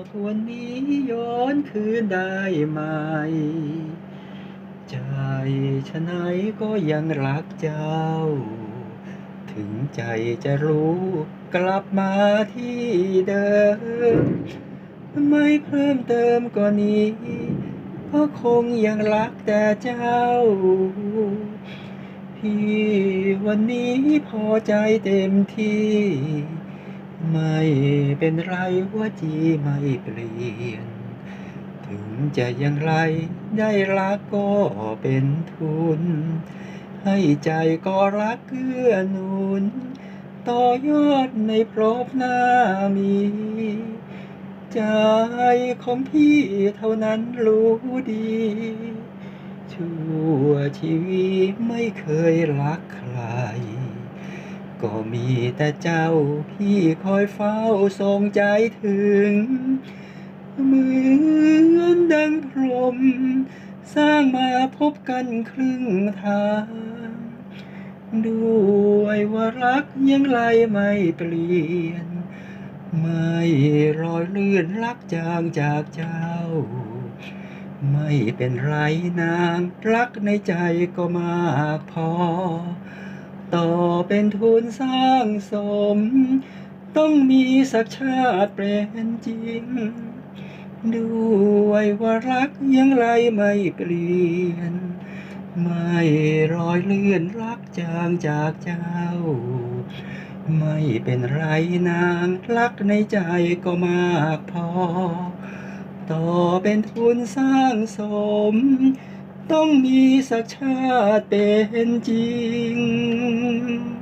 ากวันนี้ย้อนคืนได้ไหม ใจฉะไหนก็ยังรักเจ้า ถึงใจจะรู้กลับมาที่เดิม ไม่เพิ่มเติมกว่านี้ก็คงยังรักแต่เจ้า พี่วันนี้พอใจเต็มที่ ไม่เป็นไรว่าจีไม่เปลี่ยน ถึงจะอยังไรได้รักก็เป็นทุน ให้ใจก็รักเกื้อหนุน ต่อยอดในพรบหน้ามี ใจของพี่เท่านั้นรู้ดี ชั่วชีวิตไม่เคยรักใคร ก็มีแต่เจ้าพี่คอยเฝ้าทรงใจถึง เหมือนดังพรหมสร้างมาพบกันครึ่งทาง ด้วยว่ารักยังไรไม่เปลี่ยน ไม่รอยเลื่อนรักจางจากเจ้า ไม่เป็นไรนางรักในใจก็มากพอ ต่อเป็นทุนสร้างสม ต้องมีสักชาติเป็นจริง ด้วยว่ารักยังไรไม่เปลี่ยน ไม่รอยเลื่อนรักจางจากเจ้า ไม่เป็นไรนางรักในใจก็มากพอ ต่อเป็นทุนสร้างสม ต้องมีสักชาติเป็นจริง